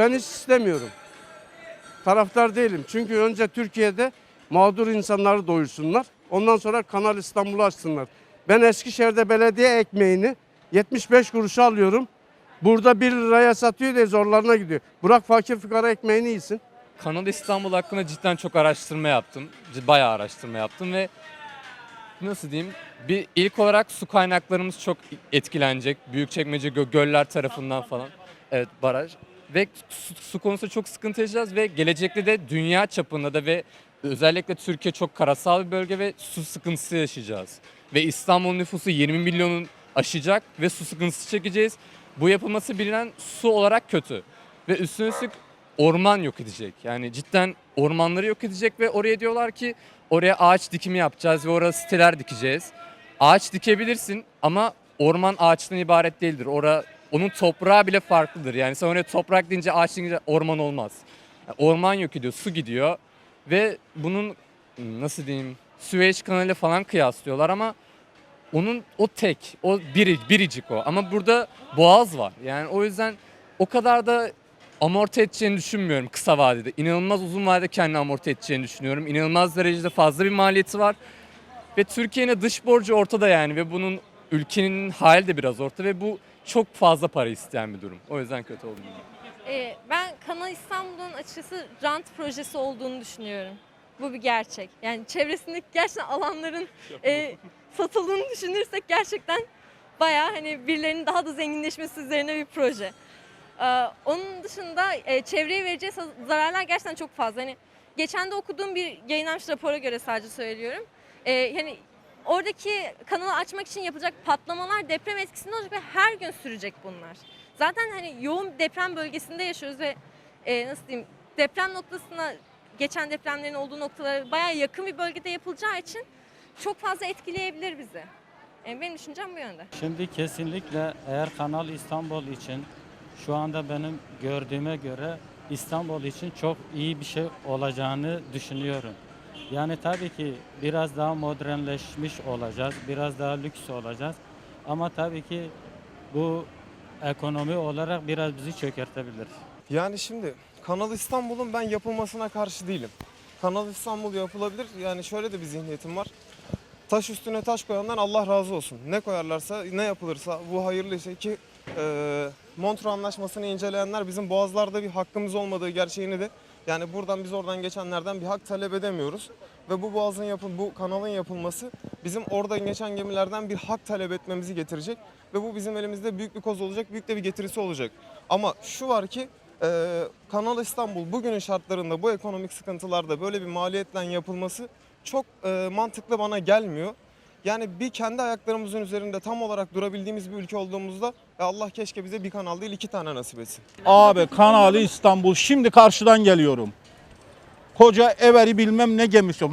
Ben hiç istemiyorum. Taraftar değilim. Çünkü önce Türkiye'de mağdur insanları doyursunlar. Ondan sonra Kanal İstanbul'u açsınlar. Ben Eskişehir'de belediye ekmeğini 75 kuruşa alıyorum. Burada 1 liraya satıyor diye zorlarına gidiyor. Bırak fakir fukara ekmeğini yesin. Kanal İstanbul hakkında cidden çok araştırma yaptım. Bayağı araştırma yaptım ve nasıl diyeyim? Bir ilk olarak su kaynaklarımız çok etkilenecek. Büyükçekmece gö- göller tarafından falan. Evet baraj. Ve su, su konusunda çok sıkıntı yaşayacağız ve gelecekte de dünya çapında da ve özellikle Türkiye çok karasal bir bölge ve su sıkıntısı yaşayacağız. Ve İstanbul nüfusu 20 milyonun aşacak ve su sıkıntısı çekeceğiz. Bu yapılması bilinen su olarak kötü. Ve üstüne üstlük orman yok edecek. Yani cidden ormanları yok edecek ve oraya diyorlar ki oraya ağaç dikimi yapacağız ve oraya siteler dikeceğiz. Ağaç dikebilirsin ama orman ağaçtan ibaret değildir. Ora onun toprağı bile farklıdır. Yani sen oraya toprak deyince ağaç deyince orman olmaz. Yani orman yok ediyor, su gidiyor ve bunun nasıl diyeyim Süveyş kanalı falan kıyaslıyorlar ama onun o tek, o biri, biricik o. Ama burada boğaz var. Yani o yüzden o kadar da amorti edeceğini düşünmüyorum kısa vadede. İnanılmaz uzun vadede kendini amorti edeceğini düşünüyorum. İnanılmaz derecede fazla bir maliyeti var. Ve Türkiye'nin dış borcu ortada yani ve bunun ülkenin hali de biraz ortada ve bu çok fazla para isteyen bir durum. O yüzden kötü oldu. Ee, ben Kanal İstanbul'un açıkçası rant projesi olduğunu düşünüyorum. Bu bir gerçek. Yani çevresindeki gerçekten alanların e, satıldığını düşünürsek gerçekten bayağı hani birilerinin daha da zenginleşmesi üzerine bir proje. Ee, onun dışında e, çevreye vereceği zararlar gerçekten çok fazla. Hani geçen de okuduğum bir yayınlanmış rapora göre sadece söylüyorum. Ee, yani oradaki kanalı açmak için yapılacak patlamalar deprem etkisinde olacak ve her gün sürecek bunlar. Zaten hani yoğun deprem bölgesinde yaşıyoruz ve e, nasıl diyeyim deprem noktasına geçen depremlerin olduğu noktalara bayağı yakın bir bölgede yapılacağı için çok fazla etkileyebilir bizi. E, benim düşüncem bu yönde. Şimdi kesinlikle eğer Kanal İstanbul için şu anda benim gördüğüme göre İstanbul için çok iyi bir şey olacağını düşünüyorum. Yani tabii ki biraz daha modernleşmiş olacağız, biraz daha lüks olacağız. Ama tabii ki bu ekonomi olarak biraz bizi çökertebilir. Yani şimdi Kanal İstanbul'un ben yapılmasına karşı değilim. Kanal İstanbul yapılabilir. Yani şöyle de bir zihniyetim var. Taş üstüne taş koyandan Allah razı olsun. Ne koyarlarsa, ne yapılırsa bu hayırlı şey ki e, Montreux Anlaşması'nı inceleyenler bizim boğazlarda bir hakkımız olmadığı gerçeğini de yani buradan biz oradan geçenlerden bir hak talep edemiyoruz. Ve bu boğazın yapıl bu kanalın yapılması bizim oradan geçen gemilerden bir hak talep etmemizi getirecek. Ve bu bizim elimizde büyük bir koz olacak, büyük de bir getirisi olacak. Ama şu var ki ee, Kanal İstanbul bugünün şartlarında bu ekonomik sıkıntılarda böyle bir maliyetle yapılması çok e, mantıklı bana gelmiyor. Yani bir kendi ayaklarımızın üzerinde tam olarak durabildiğimiz bir ülke olduğumuzda Allah keşke bize bir kanal değil iki tane nasip etsin. Abi Kanalı İstanbul. Şimdi karşıdan geliyorum. Koca Everi bilmem ne gemisi.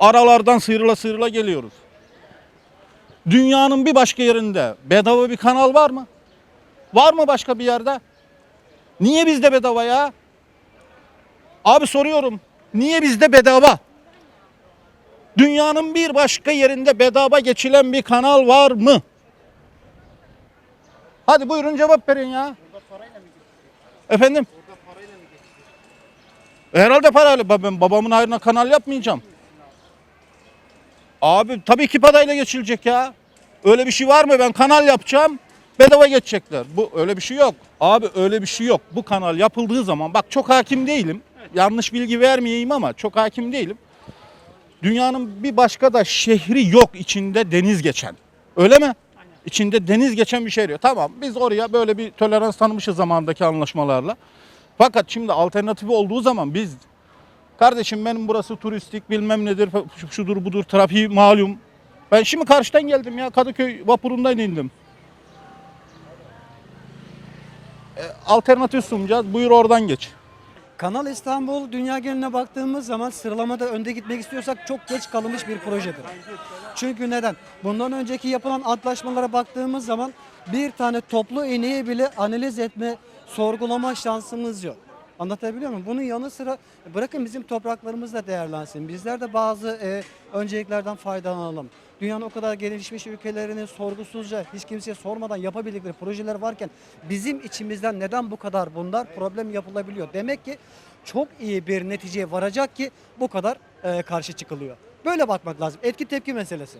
Aralardan sıyrıla sıyrıla geliyoruz. Dünyanın bir başka yerinde bedava bir kanal var mı? Var mı başka bir yerde? Niye bizde bedava ya? Abi soruyorum. Niye bizde bedava? Dünyanın bir başka yerinde bedava geçilen bir kanal var mı? Hadi buyurun cevap verin ya. Efendim? Herhalde parayla. Ben babamın hayrına kanal yapmayacağım. Abi tabii ki parayla geçilecek ya. Öyle bir şey var mı? Ben kanal yapacağım. Bedava geçecekler. Bu öyle bir şey yok. Abi öyle bir şey yok. Bu kanal yapıldığı zaman bak çok hakim değilim. Yanlış bilgi vermeyeyim ama çok hakim değilim. Dünyanın bir başka da şehri yok içinde deniz geçen. Öyle mi? İçinde deniz geçen bir şehir yok. Tamam biz oraya böyle bir tolerans tanımışız zamandaki anlaşmalarla. Fakat şimdi alternatifi olduğu zaman biz kardeşim benim burası turistik bilmem nedir şu- şudur budur trafiği malum. Ben şimdi karşıdan geldim ya Kadıköy vapurundan indim. E, alternatif sunacağız buyur oradan geç. Kanal İstanbul dünya geneline baktığımız zaman sıralamada önde gitmek istiyorsak çok geç kalınmış bir projedir. Çünkü neden? Bundan önceki yapılan antlaşmalara baktığımız zaman bir tane toplu iğneyi bile analiz etme, sorgulama şansımız yok. Anlatabiliyor muyum? Bunun yanı sıra bırakın bizim topraklarımız da değerlensin. Bizler de bazı e, önceliklerden faydalanalım. Dünyanın o kadar gelişmiş ülkelerinin sorgusuzca hiç kimseye sormadan yapabildikleri projeler varken bizim içimizden neden bu kadar bunlar problem yapılabiliyor? Demek ki çok iyi bir neticeye varacak ki bu kadar e, karşı çıkılıyor. Böyle bakmak lazım. Etki tepki meselesi.